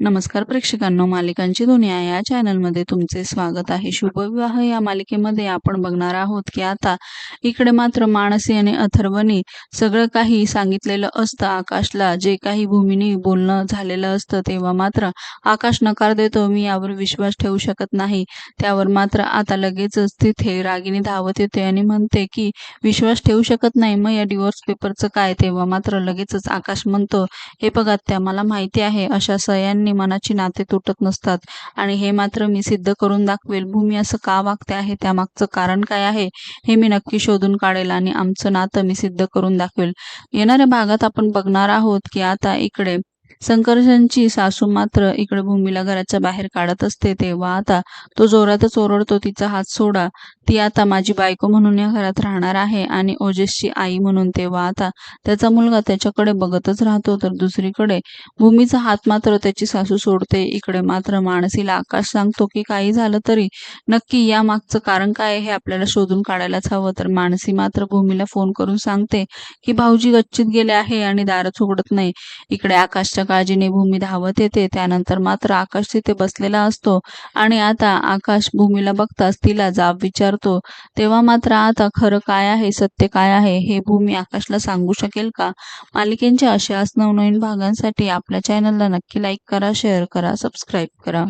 नमस्कार प्रेक्षकांनो मालिकांची दुनिया या चॅनलमध्ये तुमचे स्वागत आहे. शुभविवाह या मालिकेमध्ये आपण बघणार आहोत की आता इकडे मात्र मानसी आणि अथर्वनी सगळं काही सांगितलेलं असतं आकाशला. जे काही भूमीने बोलणं झालेलं असतं तेव्हा मात्र आकाश नकार देतो. मी यावर विश्वास ठेवू शकत नाही. त्यावर मात्र आता लगेचच तिथे रागिनी धावत येते आणि म्हणते की विश्वास ठेवू शकत नाही मग या डिवोर्स पेपरचं काय? तेव्हा मात्र लगेचच आकाश म्हणतो हे बघा त्या मला माहिती आहे. अशा सयांनी मनाची नाते तुटत नसतात. आणि हे मात्र मी सिद्ध करून दाखवेल. भूमी असं का वागते आहे? त्यामागचं कारण काय आहे? हे मी नक्की शोधून काढेल आणि आमचं नातं मी सिद्ध करून दाखवेल. येणाऱ्या भागात आपण बघणार आहोत की आता इकडे संकर्षणची सासू मात्र इकडे भूमीला घराच्या बाहेर काढत असते तेव्हा आता तो जोरातच ओरडतो तिचा हात सोडा. ती आता माझी बायको म्हणून या घरात राहणार आहे आणि ओजेसची आई म्हणून तेव्हा आता त्याचा मुलगा त्याच्याकडे बघतच राहतो. तर दुसरीकडे भूमीचा हात मात्र त्याची सासू सोडते. इकडे मात्र माणसीला आकाश सांगतो की काही झालं तरी नक्की या मागचं कारण काय हे आपल्याला शोधून काढायलाच हवं. तर माणसी मात्र भूमीला फोन करून सांगते की भाऊजी गच्चीत गेले आहे आणि दारच उघडत नाही. इकडे आकाश आकाशच्या काळजीने भूमी धावत येते त्यानंतर मात्र आकाश तिथे बसलेला असतो आणि आता आकाश भूमीला बघताच तिला जाब विचारतो तेव्हा मात्र आता खरं काय आहे सत्य काय आहे हे भूमी आकाशला सांगू शकेल का? मालिकेंच्या अशाच नवनवीन भागांसाठी आपल्या चॅनलला नक्की लाईक करा शेअर करा सबस्क्राईब करा.